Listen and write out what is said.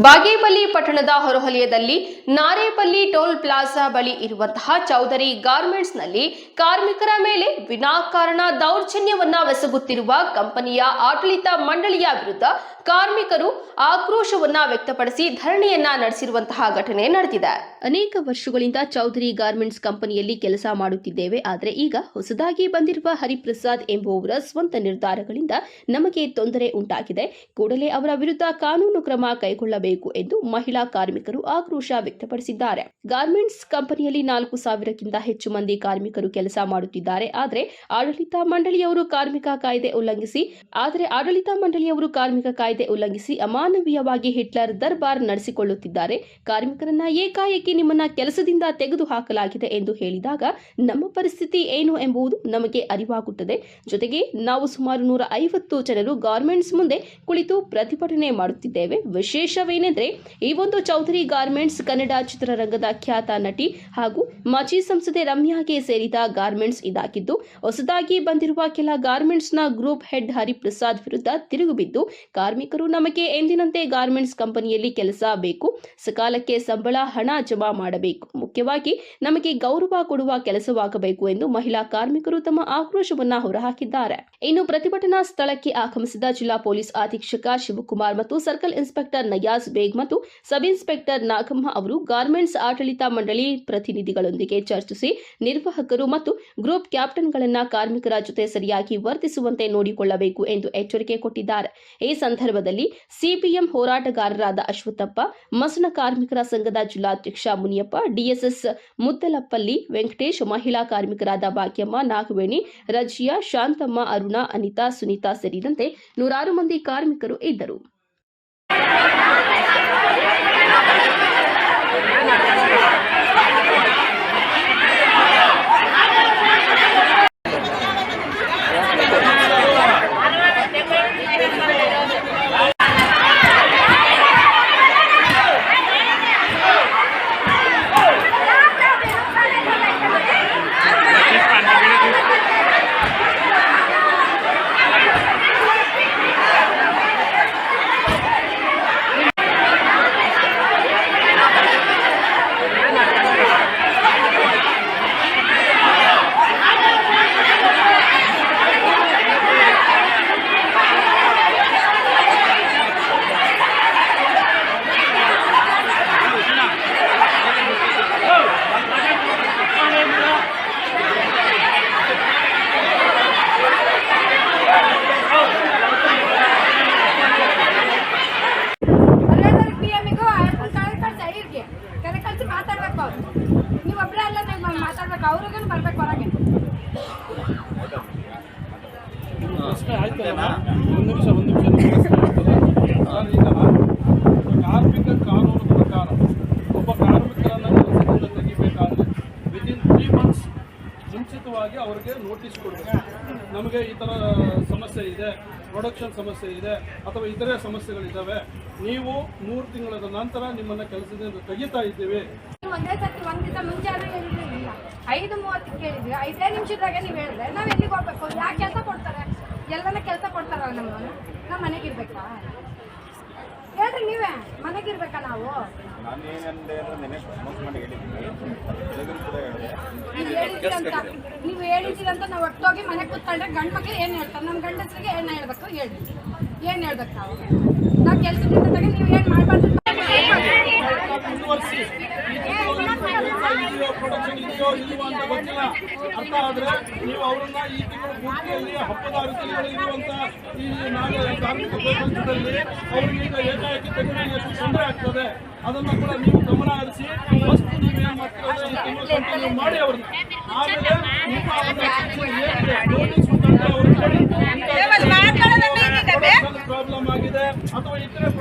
ಬಾಗೇಪಲ್ಲಿ ಪಟ್ಟಣದ ಹೊರವಲಯದಲ್ಲಿ ನಾರೇಪಲ್ಲಿ toll plaza ಬಳಿ ಇರುವಂತಹ ಚೌಧರಿ ಗಾರ್ಮೆಂಟ್ಸ್ನಲ್ಲಿ ಕಾರ್ಮಿಕರ ಮೇಲೆ ವಿನಾಕಾರಣ ದೌರ್ಜನ್ಯವನ್ನ ಎಸಗುತ್ತಿರುವ ಕಂಪನಿಯ ಆಡಳಿತ ಮಂಡಳಿಯ ವಿರುದ್ಧ ಕಾರ್ಮಿಕರು ಆಕ್ರೋಶವನ್ನ ವ್ಯಕ್ತಪಡಿಸಿ ಧರಣಿಯನ್ನ ನಡೆಸಿರುವಂತಹ ಘಟನೆ ನಡೆದಿದೆ. ಅನೇಕ ವರ್ಷಗಳಿಂದ ಚೌಧರಿ ಗಾರ್ಮೆಂಟ್ಸ್ ಕಂಪನಿಯಲ್ಲಿ ಕೆಲಸ ಮಾಡುತ್ತಿದ್ದೇವೆ. ಆದರೆ ಈಗ ಹೊಸದಾಗಿ ಬಂದಿರುವ ಹರಿಪ್ರಸಾದ್ ಎಂಬುವವರ ಸ್ವಂತ ನಿರ್ಧಾರಗಳಿಂದ ನಮಗೆ ತೊಂದರೆ ಉಂಟಾಗಿದೆ. ಕೂಡಲೇ ಅವರ ವಿರುದ್ಧ ಕಾನೂನು ಕ್ರಮ ಕೈಗೊಳ್ಳಬೇಕು. ಎಂದು ಮಹಿಳಾ ಕಾರ್ಮಿಕರು ಆಕ್ರೋಶ ವ್ಯಕ್ತಪಡಿಸಿದ್ದಾರೆ. ಗಾರ್ಮೆಂಟ್ಸ್ ಕಂಪನಿಯಲ್ಲಿ ನಾಲ್ಕು ಸಾವಿರಕ್ಕಿಂತ ಹೆಚ್ಚು ಮಂದಿ ಕಾರ್ಮಿಕರು ಕೆಲಸ ಮಾಡುತ್ತಿದ್ದಾರೆ. ಆದರೆ ಆಡಳಿತ ಮಂಡಳಿಯವರು ಕಾರ್ಮಿಕ ಕಾಯ್ದೆ ಉಲ್ಲಂಘಿಸಿ, ಆದರೆ ಆಡಳಿತ ಮಂಡಳಿಯವರು ಕಾರ್ಮಿಕ ಕಾಯ್ದೆ ಉಲ್ಲಂಘಿಸಿ ಅಮಾನವೀಯವಾಗಿ ಹಿಟ್ಲರ್ ದರ್ಬಾರ್ ನಡೆಸಿಕೊಳ್ಳುತ್ತಿದ್ದಾರೆ. ಕಾರ್ಮಿಕರನ್ನ ಏಕಾಏಕಿ ನಿಮ್ಮನ್ನ ಕೆಲಸದಿಂದ ತೆಗೆದು ಹಾಕಲಾಗಿದೆ ಎಂದು ಹೇಳಿದಾಗ, ನಮ್ಮ ಪರಿಸ್ಥಿತಿ ಏನು ಎಂಬುದು ನಮಗೆ ಅರಿವಾಗುತ್ತದೆ. ಜೊತೆಗೆ ನಾವು ಸುಮಾರು ನೂರ ಐವತ್ತು ಜನರು ಗಾರ್ಮೆಂಟ್ಸ್ ಮುಂದೆ ಕುಳಿತು ಪ್ರತಿಭಟನೆ ಮಾಡುತ್ತಿದ್ದೇವೆ. ವಿಶೇಷವೇನೆಂದರೆ ಈ ಒಂದು ಚೌಧರಿ ಗಾರ್ಮೆಂಟ್ಸ್ ಕನ್ನಡ ಚಿತ್ರರಂಗದ ಖ್ಯಾತ ನಟಿ ಹಾಗೂ ಮಾಜಿ ಸಂಸದೆ ರಮ್ಯಾಗೆ ಸೇರಿದ ಗಾರ್ಮೆಂಟ್ಸ್ ಇದಾಗಿದ್ದು, ಹೊಸದಾಗಿ ಬಂದಿರುವ ಕೆಲ ಗಾರ್ಮೆಂಟ್ಸ್ನ ಗ್ರೂಪ್ ಹೆಡ್ ಹರಿಪ್ರಸಾದ್ ವಿರುದ್ಧ ತಿರುಗುಬಿದ್ದು ಕಾರ್ಮಿಕರು ನಮಗೆ ಎಂದಿನಂತೆ ಗಾರ್ಮೆಂಟ್ಸ್ ಕಂಪನಿಯಲ್ಲಿ ಕೆಲಸ ಬೇಕು, ಸಕಾಲಕ್ಕೆ ಸಂಬಳ, ಹಣ ಜಮಾ ಮಾಡಬೇಕು. ಮುಖ್ಯವಾಗಿ, ನಮಗೆ ಗೌರವ ಕೊಡುವ ಕೆಲಸವಾಗಬೇಕು ಎಂದು ಮಹಿಳಾ ಕಾರ್ಮಿಕರು ತಮ್ಮ ಆಕ್ರೋಶವನ್ನ ಹೊರಹಾಕಿದ್ದಾರೆ. ಇನ್ನು ಪ್ರತಿಭಟನಾ ಸ್ಥಳಕ್ಕೆ ಆಗಮಿಸಿದ ಜಿಲ್ಲಾ ಪೊಲೀಸ್ ಅಧೀಕ್ಷಕ ಶಿವಕುಮಾರ್ ಮತ್ತು ಸರ್ಕಲ್ ಇನ್ಸ್ಪೆಕ್ಟರ್ ನಯಾಜ್ ಬೇಗ್ ಮತ್ತು ಸಬ್ ಇನ್ಸ್ಪೆಕ್ಟರ್ ನಾಗಮ್ಮ ಅವರು ಗಾರ್ಮೆಂಟ್ಸ್ ಆಡಳಿತ ಮಂಡಳಿ ಪ್ರತಿನಿಧಿಗಳೊಂದಿಗೆ ಚರ್ಚಿಸಿ ನಿರ್ವಾಹಕರು ಮತ್ತು ಗ್ರೂಪ್ ಕ್ಯಾಪ್ಟನ್ಗಳನ್ನ ಕಾರ್ಮಿಕರ ಜೊತೆ ಸರಿಯಾಗಿ ವರ್ತಿಸುವಂತೆ ನೋಡಿಕೊಳ್ಳಬೇಕು ಎಂದು ಎಚ್ಚರಿಕೆ ಕೊಟ್ಟಿದ್ದಾರೆ. ಈ ಸಂದರ್ಭದಲ್ಲಿ ಸಿಪಿಎಂ ಹೋರಾಟಗಾರರಾದ ಅಶ್ವತ್ಥಪ್ಪ, ಮಸನ ಕಾರ್ಮಿಕರ ಸಂಘದ ಜಿಲ್ಲಾಧ್ಯಕ್ಷ ಮುನಿಯಪ್ಪ, ಡಿಎಸ್ಎಸ್ ಮುದ್ದಲಪ್ಪಲ್ಲಿ ವೆಂಕಟೇಶ್, ಮಹಿಳಾ ಕಾರ್ಮಿಕರಾದ ಭಾಗ್ಯಮ್ಮ, ನಾಗವೇಣಿ, ರಜಿಯಾ, ಶಾಂತಮ್ಮ, ಅರುಣ, ಅನಿತಾ, ಸುನೀತಾ ಸೇರಿದಂತೆ ನೂರಾರು ಮಂದಿ ಕಾರ್ಮಿಕರು ಇದ್ದರು. Yeah. ಕರೆ ಕಳ್ಸಿ ಮಾತಾಡ್ಬೇಕು ಅವ್ರು. ನೀವು ಒಬ್ಬರೇ ಅಲ್ಲ, ನೀವು ಮಾತಾಡ್ಬೇಕು. ಅವ್ರಿಗೆ ಬರ್ಬೇಕು ಹೊರಗೆ? ಒಂದು ನಿಮಿಷ ಒಂದು ನಿಮಿಷ. ಕಾರ್ಮಿಕ ಕಾನೂನು ಪ್ರಕಾರ ಒಬ್ಬ ಕಾರ್ಮಿಕರನ್ನು ಕೆಲಸದಿಂದ ತೆಗಿಬೇಕಾದ್ರೆ ವಿದಿನ್ ತ್ರೀ ಮಂತ್ಸ್ ಮುಂಚಿತವಾಗಿ ಅವರಿಗೆ ನೋಟಿಸ್ ಕೊಡಬೇಕು. ನಮಗೆ ಈ ಥರ ಸಮಸ್ಯೆ ಇದೆ ಪ್ರೊಡಕ್ಷನ್ ಸಮಸ್ಯೆ ಇದೆ, ಅಥವಾ ಇತರೆ ಸಮಸ್ಯೆಗಳಿದ್ದಾವೆ ನೀವು ಮೂರು ತಿಂಗಳ ನಂತರ ನಿಮ್ಮನ್ನು ಕೆಲಸದಿಂದ ತೆಗಿತಾ ಇದ್ದೇವೆ. ನೀವು ಒಂದೇ ಸರ್ತಿ ಒಂದು ದಿವಸ ಮುಂಚೆ ಆದ್ರೂ ಹೇಳಿರ್ಲಿಲ್ಲ ಐದು ಮೂವತ್ತು ಕೇಳಿದ್ವಿ ಐದೇ ನಿಮಿಷದಾಗೆ ನೀವು ಹೇಳಿದ್ರೆ ನಾವು ಎಲ್ಲಿಗೆ ಹೋಗ್ಬೇಕು? ಯಾಕೆ ಕೆಲಸ ಕೊಡ್ತಾರೆ? ಎಲ್ಲನ ಕೆಲಸ ಕೊಡ್ತಾರ ನಮ್ಮ ನಮ್ಮ ಮನೆಗೆ ಇರ್ಬೇಕಾ? ಹೇಳ್ರಿ ನೀವೇ. ಮನೆಗೆ ಇರ್ಬೇಕಾ ನಾವು? ನೀವು ಹೇಳಿದ್ದೀರಂತ. ನಾವು ಒಟ್ಟೋಗಿ ಮನೆಗೆ ಕೂತ್ಕೊಂಡ್ರೆ ಗಂಡು ಮಕ್ಳು ಏನು ಹೇಳ್ತಾರೆ? ನಮ್ಮ ಗಂಡಸರಿಗೆ ಏನು ಹೇಳ್ಬೇಕು? ಹೇಳಿ ಏನು ಹೇಳ್ಬೇಕು ನಾವು? ನಾವು ಕೆಲಸದಿಂದ ತೆಗೆ ನೀವು ಏನು ಮಾಡಬಾರ್ದು? ಅರ್ಥ ಆದರೆ ನೀವು ಅವರನ್ನ ಈ ತಿಂಗಳು ಪೂರ್ತಿಯಲ್ಲಿ ಹಬ್ಬದ ಅರಸಲಿಗಳಿರುವಂತ ಈ ನಾಳೆ ಕಾರ್ಮಿಕ ಪ್ರಪಂಚದಲ್ಲಿ ಅವ್ರಿಗೆ ಈಗ ಏಕಾಏಕಿ ತೆಗೆದು ಎಷ್ಟು ತೊಂದರೆ ಆಗ್ತದೆ ಅದನ್ನ ಕೂಡ ನೀವು ಗಮನ ಹರಿಸಿ ಫಸ್ಟ್ ನೀವು ಏನ್ ಮಾಡ್ತೀರಾ? ಈ ತಿಂಗಳು ಕಂಟಿನ್ಯೂ ಮಾಡಿ ಅವ್ರನ್ನ ಆಮೇಲೆ ನಿಮ್ಮ ನೋಟಿಸ್ ಮುಖಾಂತರ ಅವ್ರಿಗೆ ಆಗಿದೆ ಅಥವಾ ಇತರೆ ಪ್ರಾಬ್ಲಮ್ ಆಗಿದೆ